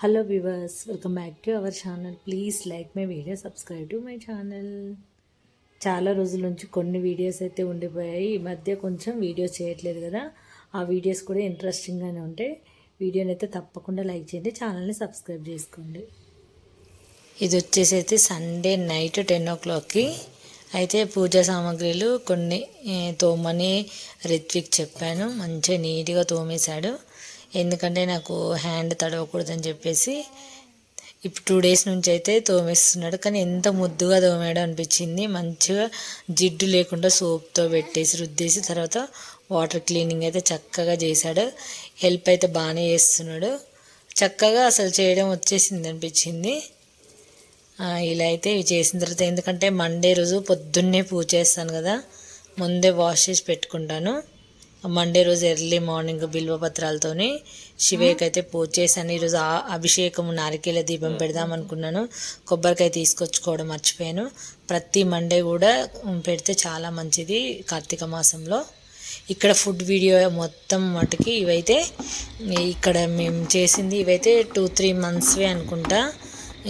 Hello viewers welcome back to our channel please like my video subscribe to my channel చాలా రోజుల నుంచి కొన్ని videos అయితే ఉండిపోయాయి. ఈ మధ్య కొంచెం వీడియోస్ చేయట్లేదు కదా. ఆ వీడియోస్ కూడా ఇంట్రెస్టింగ్గానే ఉంటాయి. వీడియోని అయితే తప్పకుండా లైక్ చేయండి. ఛానల్ని సబ్స్క్రైబ్ చేసుకోండి. ఇది వచ్చేసి అయితే సండే నైట్ టెన్ ఓ క్లాక్కి అయితే పూజా సామాగ్రిలు కొన్ని తోమని రిత్విక్ చెప్పాను. మంచిగా నీట్గా తోమేశాడు. ఎందుకంటే నాకు హ్యాండ్ తడవకూడదని చెప్పేసి ఇప్పుడు టూ డేస్ నుంచి అయితే తోమేస్తున్నాడు. కానీ ఎంత ముద్దుగా తోమాడు అనిపించింది. మంచిగా జిడ్డు లేకుండా సోప్తో పెట్టేసి రుద్దేసి తర్వాత వాటర్ క్లీనింగ్ అయితే చక్కగా చేశాడు. హెల్ప్ అయితే బాగానే చేస్తున్నాడు. చక్కగా అసలు చేయడం వచ్చేసింది అనిపించింది. ఇలా అయితే ఇవి చేసిన తర్వాత ఎందుకంటే మండే రోజు పొద్దున్నే పూజ చేస్తాను కదా. ముందే వాష్ చేసి పెట్టుకుంటాను. మండే రోజు ఎర్లీ మార్నింగ్ బిల్వ పత్రాలతోని శివయ్యకి అయితే పూజ చేశాను. ఈరోజు అభిషేకం నారికేల దీపం పెడదాం అనుకున్నాను. కొబ్బరికాయ తీసుకొచ్చుకోవడం మర్చిపోయాను. ప్రతి మండే కూడా పెడితే చాలా మంచిది కార్తీక మాసంలో. ఇక్కడ ఫుడ్ వీడియో మొత్తం మటుకి ఇవైతే ఇక్కడ మేము చేసింది ఇవైతే టూ త్రీ మంత్స్వే అనుకుంటా.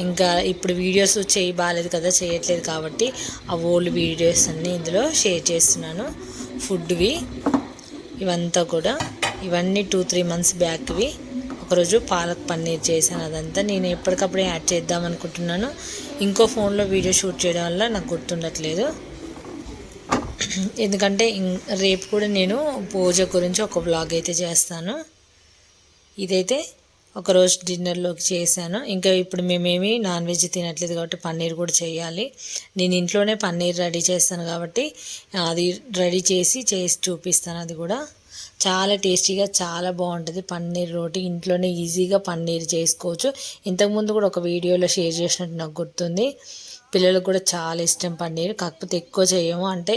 ఇంకా ఇప్పుడు వీడియోస్ చేయి బాగాలేదు కదా చేయట్లేదు కాబట్టి ఆ ఓల్డ్ వీడియోస్ అన్నీ ఇందులో షేర్ చేస్తున్నాను. ఫుడ్వి ఇవంతా కూడా ఇవన్నీ టూ త్రీ మంత్స్ బ్యాక్వి ఒకరోజు పాలక్ పన్నీర్ చేశాను అదంతా. నేను ఎప్పటికప్పుడు యాడ్ చేద్దాం అనుకుంటున్నాను. ఇంకో ఫోన్లో వీడియో షూట్ చేయడం వల్ల నాకు గుర్తుండట్లేదు. ఎందుకంటే ఇం- రేపు కూడా నేను పూజ గురించి ఒక బ్లాగ్ అయితే చేస్తాను. ఇదైతే ఒకరోజు డిన్నర్లోకి చేశాను. ఇంకా ఇప్పుడు మేమేమి నాన్ వెజ్ తినట్లేదు కాబట్టి పన్నీర్ కూడా చేయాలి. నేను ఇంట్లోనే పన్నీర్ రెడీ చేస్తాను కాబట్టి అది రెడీ చేసి చేసి చూపిస్తాను అది కూడా. చాలా టేస్టీగా చాలా బాగుంటుంది పన్నీర్ రోటీ. ఇంట్లోనే ఈజీగా పన్నీర్ చేసుకోవచ్చు. ఇంతకుముందు కూడా ఒక వీడియోలో షేర్ చేసినట్టు నాకు గుర్తుంది. పిల్లలకు కూడా చాలా ఇష్టం పన్నీర్. కాకపోతే ఎక్కువ చేయము. అంటే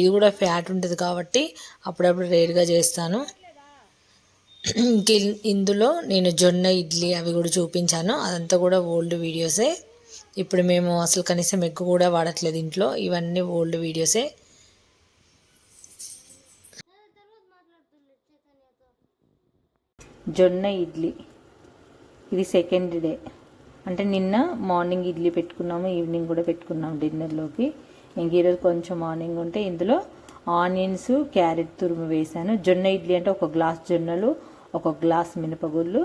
ఇది కూడా ఫ్యాట్ ఉంటుంది కాబట్టి అప్పుడప్పుడు రేర్గా చేస్తాను. ఇందులో నేను జొన్న ఇడ్లీ అవి కూడా చూపించాను. అదంతా కూడా ఓల్డ్ వీడియోసే. ఇప్పుడు మేము అసలు కనీసం ఎగ్గు కూడా వాడట్లేదు ఇంట్లో. ఇవన్నీ ఓల్డ్ వీడియోసే. జొన్న ఇడ్లీ. ఇది సెకండ్ డే అంటే నిన్న మార్నింగ్ ఇడ్లీ పెట్టుకున్నాము ఈవినింగ్ కూడా పెట్టుకున్నాము డిన్నర్లోకి. ఇంక ఈరోజు కొంచెం మార్నింగ్ ఉంటే ఇందులో ఆనియన్స్ క్యారెట్ తురుము వేశాను. జొన్న ఇడ్లీ అంటే ఒక గ్లాస్ జొన్నలు ఒక గ్లాస్ మినపగుళ్ళు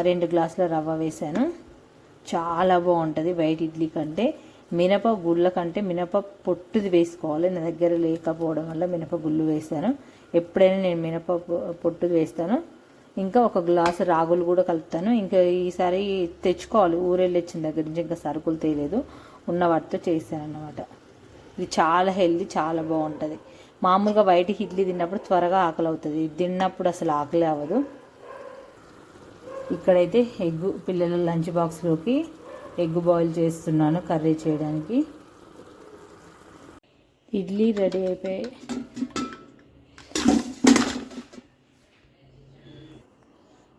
రెండు గ్లాసుల రవ్వ వేసాను చాలా బాగుంటుంది వైట్ ఇడ్లీ కంటే. మినప గుళ్ళ కంటే మినప పొట్టుది వేసుకోవాలి. నా దగ్గర లేకపోవడం వల్ల మినప గుళ్ళు వేసాను ఎప్పుడైనా నేను మినప పొట్టుది వేస్తాను. ఇంకా ఒక గ్లాసు రాగులు కూడా కలుపుతాను. ఇంకా ఈసారి తెచ్చుకోవాలి. ఊరెళ్ళి వచ్చిన దగ్గర నుంచి ఇంకా సరుకులు తేలేదు. ఉన్న వాటితో చేశాను అన్నమాట ఇది చాలా హెల్దీ చాలా బాగుంటుంది. మామూలుగా బయట ఇడ్లీ తిన్నప్పుడు త్వరగా ఆకలి అవుతుంది ఇది తిన్నప్పుడు అసలు ఆకలి అవ్వదు. ఇక్కడైతే ఎగ్ పిల్లల లంచ్ బాక్స్లోకి ఎగ్ బాయిల్ చేస్తున్నాను కర్రీ చేయడానికి. ఇడ్లీ రెడీ అయిపోయాయి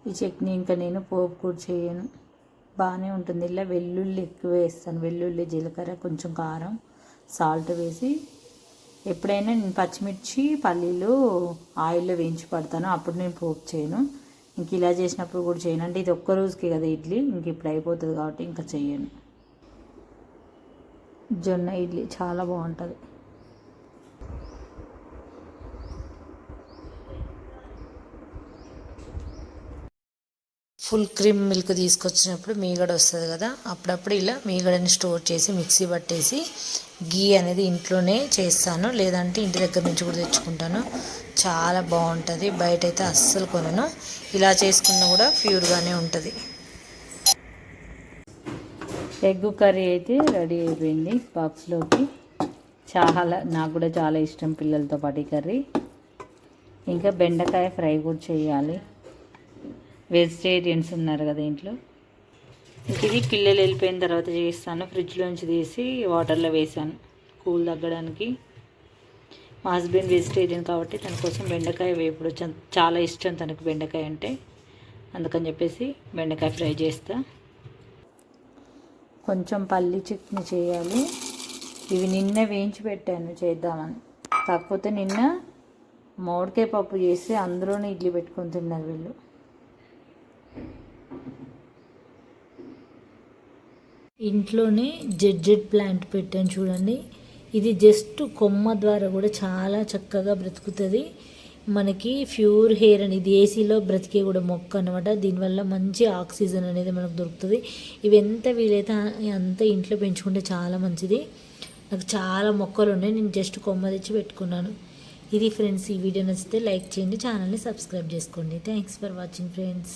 ఈ చట్నీ ఇంకా నేను పోపు కూడా చేయను. బాగానే ఉంటుంది. ఇలా వెల్లుల్లి ఎక్కువ వేస్తాను. వెల్లుల్లి జీలకర్ర కొంచెం కారం. సాల్ట్ వేసి ఎప్పుడైనా నేను పచ్చిమిర్చి పల్లీలు ఆయిల్లో వేయించి పడతాను. అప్పుడు నేను పోపు చేయను. ఇంక ఇలా చేసినప్పుడు కూడా చేయను. అంటే ఇది ఒక్క రోజుకి కదా ఇడ్లీ. ఇంక ఇప్పుడు అయిపోతుంది కాబట్టి ఇంకా చేయను జొన్న ఇడ్లీ చాలా బాగుంటుంది. ఫుల్ క్రీమ్ మిల్క్ తీసుకొచ్చినప్పుడు మీగడ వస్తుంది కదా అప్పుడప్పుడు ఇలా మీగడని స్టోర్ చేసి మిక్సీ పట్టేసి గీ అనేది ఇంట్లోనే చేస్తాను. లేదంటే ఇంటి దగ్గర నుంచి కూడా తెచ్చుకుంటాను. చాలా బాగుంటుంది. బయట అయితే అస్సలు కొనను. ఇలా చేసుకున్నా కూడా ప్యూర్గానే ఉంటుంది. ఎగ్ కర్రీ అయితే రెడీ అయిపోయింది బాక్స్లోకి చాలా నాకు కూడా చాలా ఇష్టం పిల్లలతో పాటు కర్రీ. ఇంకా బెండకాయ ఫ్రై కూడా చేయాలి. వెజిటేరియన్స్ ఉన్నారు కదా ఇంట్లో. ఇది పిల్లలు వెళ్ళిపోయిన తర్వాత చేస్తాను. ఫ్రిడ్జ్లోంచి తీసి వాటర్లో వేసాను. కూల్ తగ్గడానికి. మా హస్బెండ్ వెజిటేరియన్ కాబట్టి తన కోసం బెండకాయ వేపుడు చ- చాలా ఇష్టం తనకు బెండకాయ అంటే. అందుకని చెప్పేసి బెండకాయ ఫ్రై చేస్తా. కొంచెం పల్లి చట్నీ చేయాలి. ఇవి నిన్న వేయించి పెట్టాను చేద్దామని. కాకపోతే నిన్న మామిడికాయ పప్పు చేసి అందులోనే ఇడ్లీ పెట్టుకొని తిన్నారు వీళ్ళు. ఇంట్లోనే జెడ్ ప్లాంట్ పెట్టాను చూడండి. ఇది జస్ట్ కొమ్మ ద్వారా కూడా చాలా చక్కగా బ్రతుకుతుంది. మనకి ప్యూర్ హెయిర్ అని ఇది ఏసీలో బ్రతికే కూడా మొక్క అనమాట దీనివల్ల మంచి ఆక్సిజన్ అనేది మనకు దొరుకుతుంది. ఇవి ఎంత వీలైతే అంత ఇంట్లో పెంచుకుంటే చాలా మంచిది. నాకు చాలా మొక్కలు ఉన్నాయి నేను జస్ట్ కొమ్మ తెచ్చి పెట్టుకున్నాను. ఇది ఫ్రెండ్స్ ఈ వీడియో నచ్చితే లైక్ చేయండి ఛానల్ని సబ్స్క్రైబ్ చేసుకోండి. Thanks for watching friends.